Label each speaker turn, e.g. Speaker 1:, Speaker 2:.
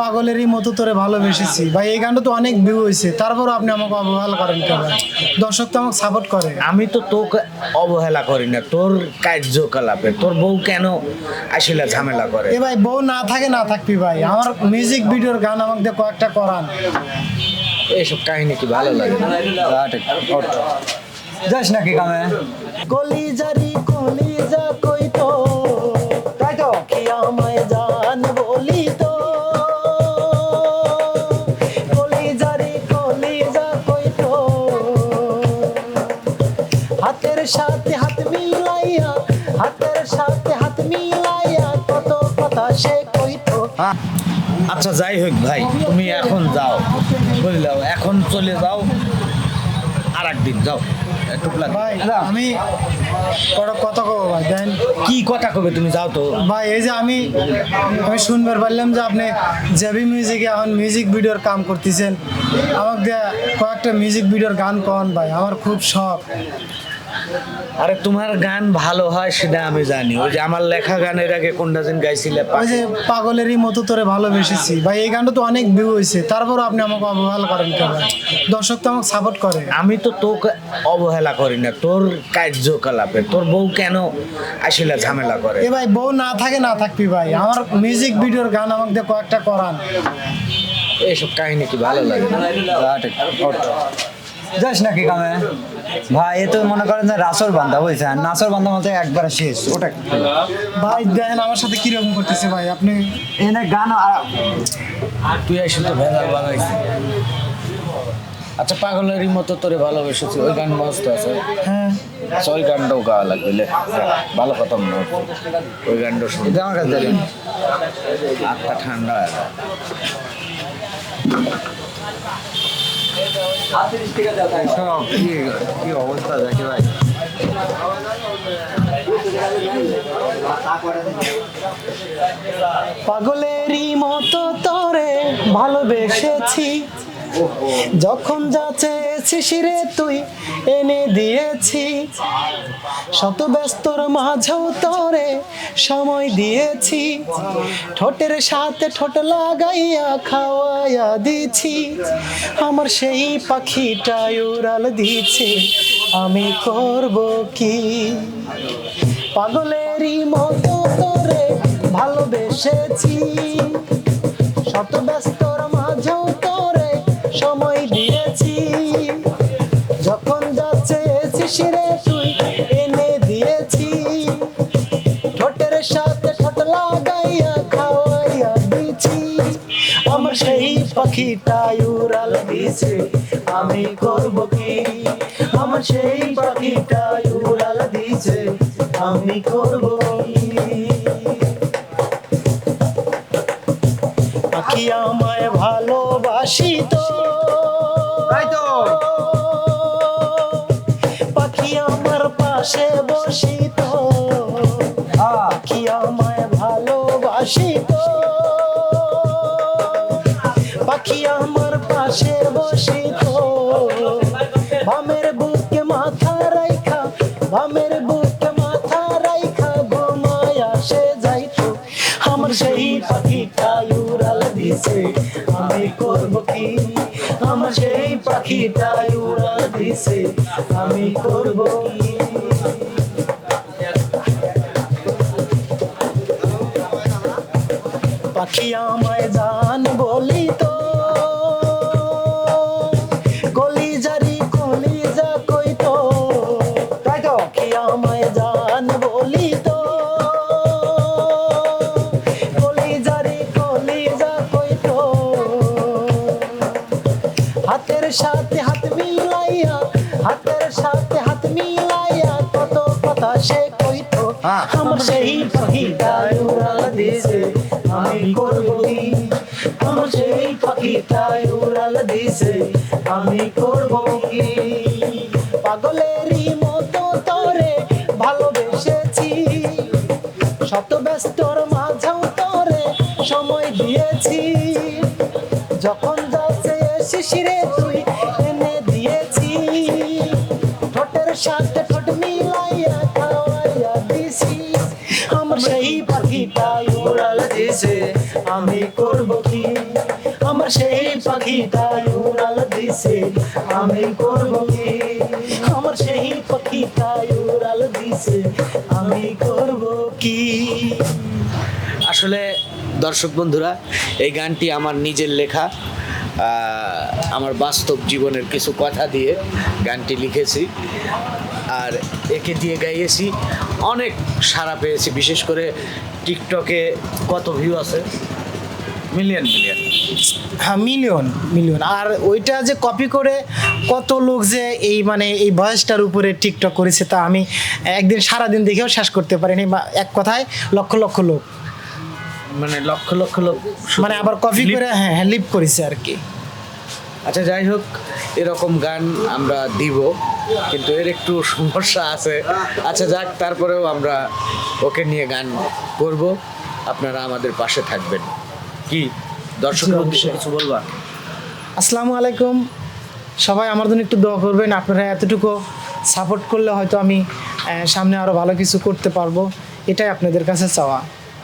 Speaker 1: পাগলেরই মতো তোরে ভালোবেসেছি। ভাই এই গানটা তো অনেক ভিউ হয়েছে। তারপর আপনি আমাকে অবহেলা করেন কেন? দর্শক তো আমাকে সাপোর্ট করে।
Speaker 2: আমি তো তোকে অবহেলা করি না। তোর কার্যকলাপে তোর বউ কেন আসলে ঝামেলা করে?
Speaker 1: এ ভাই বউ না থাকে না থাকবি ভাই। আমার মিউজিক ভিডিওর গান আমাকে দিয়ে কয়েকটা করান।
Speaker 2: এইসব কাহিনী কি ভালো লাগে? না?
Speaker 3: যাস নাকি কামে?
Speaker 1: কলিজারি হাতের সাথে হাত মিলাইয়া হাতের সাথে হাত মিলাইয়া কত কথা সে কই
Speaker 2: আচ্ছা যাই হোক ভাই তুমি এখন যাও। বুঝলাম এখন চলে যাও। আর একদিন যাও
Speaker 1: ভাই আমি কটা কথা কব ভাই দেন।
Speaker 2: কি কথা কবে? তুমি যাও তো।
Speaker 1: ভাই এই যে আমি আমি শুনবার পারলাম যে আপনি জেবি মিউজিকে এখন মিউজিক ভিডিওর কাম করতেছেন। আমাকে কয়েকটা মিউজিক ভিডিওর গান কন ভাই আমার খুব শখ।
Speaker 2: আরে তোমার গান ভালো হয় সেটা আমি জানি। ওই যে আমার লেখা গানের আগে কোনটা দিন গাইছিলে?
Speaker 1: ওই যে পাগলেরই মতো তোরে ভালোবেসেছি। ভাই এই গানটা তো অনেক ভিউ হয়েছে। তারপর আপনি আমাকে অবহেলা করেন কেন? দর্শক তো আমাকে সাপোর্ট করে।
Speaker 2: আমি তো তোকে অবহেলা করি না। তোর কার্যকলাপে তোর বউ কেন আসলে ঝামেলা করে?
Speaker 1: এ ভাই বউ না থাকে না থাকবি ভাই। আমার মিউজিক ভিডিওর গান আমাকে দিয়ে কয়েকটা করান।
Speaker 2: এইসব কাহিনী কি ভালো লাগে? না?
Speaker 3: যাস নাকি কামে? ভাই এ তো মনে করেন যে রাসর বান্ধা বুঝছেন? নাসর বান্ধা বলতে একবার শেষ ওটা
Speaker 1: ভাই দেখেন আমার সাথে কীরকম করতেছে ভাই আপনি?
Speaker 3: এনে গান আর-
Speaker 2: তুই এসে তো ভেজাল বানাইছি আচ্ছা পাগলেরই মতো তোরে ভালোবেসেছি ওই গান মস্ত আছে।
Speaker 1: হ্যাঁ।
Speaker 2: ওই গানটাও গাওয়া লাগবে লে। ভালো কথা মনে হচ্ছে। ওই গানটা শুনতে
Speaker 3: আমার কাছে
Speaker 2: আত্মা ঠান্ডা।
Speaker 1: পাগলেরই মতো তোরে ভালোবেসেছি। যখন যা চেয়েছি শিরে তুই এনে দিয়েছি। শত ব্যস্তর মাঝেও তোরে সময় দিয়েছি। ঠোঁটের সাথে ঠোঁট লাগাইয়া খাওয়াইয়া দিছি আমার সেই পাখিটা উড়াল দিছে আমি করব কি? পাগলেরই মতো তোরে ভালোবেসেছি। সেই পাখিটা উড়াল দিছে আমি করব কি? আমার সেই পাখিটা উড়াল দিছে আমি করব পাখি আমায় ভালোবাসি তো।
Speaker 3: তাই তো।
Speaker 1: পাখি আমার পাশে আমার পাশে বসিত বামের বুকে মাথা রাইখা, বামের বুকে মাথা রাইখা ঘুমায় আসে যাইতো আমার সেই পাখিটা উড়াল দিছে, আমি করব কি? আমার সেই পাখিটা উড়াল দিছে, আমি করব কি? পাখি আমায় জান বলি সাথে হাত মিলাইয়া হাতের সাথে হাত মিলাইয়া কত কথা সে কইতো।
Speaker 3: হ্যাঁ।
Speaker 1: আমার সেই পাখিটা উড়াল দিছে আমি করব কি? আমার সেই পাখিটা উড়াল দিছে আমি করব কি? পাগলেরই মতো তোরে ভালোবেসেছি শত ব্যস্তর মাঝেও তোরে সময় দিয়েছি। যখন শিশিরে তুই এনে দিয়েছি। ঠোঁটের সাথে ঠোঁট মিলাইয়া খাওয়াইয়া দিছি। আমার সেই পাখিটা উড়াল দিছে, আমি করব কি?
Speaker 4: আমার সেই পাখিটাই উড়াল দিছে, আমি করব কি? আমার সেই পাখিটাই উড়াল দিছে, আমি করব কি?
Speaker 2: আসলে দর্শক বন্ধুরা, এই গানটি আমার নিজের লেখা। আমার বাস্তব জীবনের কিছু কথা দিয়ে গানটি লিখেছি। আর একে দিয়ে গাইয়েছি। অনেক সাড়া পেয়েছি, বিশেষ করে টিকটকে কত ভিউ আছে? মিলিয়ন মিলিয়ন
Speaker 1: হ্যাঁ মিলিয়ন মিলিয়ন আর ওইটা যে কপি করে কত লোক যে এই মানে এই ভয়েসটার উপরে টিকটক করেছে তা আমি একদিন, সারাদিন দেখেও শেষ করতে পারিনি এক কথায় লক্ষ লক্ষ লোক।
Speaker 2: মানে লক্ষ লক্ষ লোক
Speaker 1: মানে আবার কপি করে হ্যাঁ হ্যাঁ লিপ করেছে আর কি।
Speaker 2: আচ্ছা যাই হোক এরকম গান আমরা দিব কিন্তু এর একটু সমস্যা আছে। আচ্ছা যাক তারপরেও আমরা ওকে নিয়ে গান করব। আপনারা আমাদের পাশে থাকবেন। কি দর্শকের উদ্দেশ্যে কিছু বলবা
Speaker 1: আসসালামু আলাইকুম। সবাই আমার জন্য একটু দোয়া করবেন। আপনারা এতটুকু সাপোর্ট করলে হয়তো আমি সামনে আরও ভালো কিছু করতে পারব। এটাই আপনাদের কাছে চাওয়া।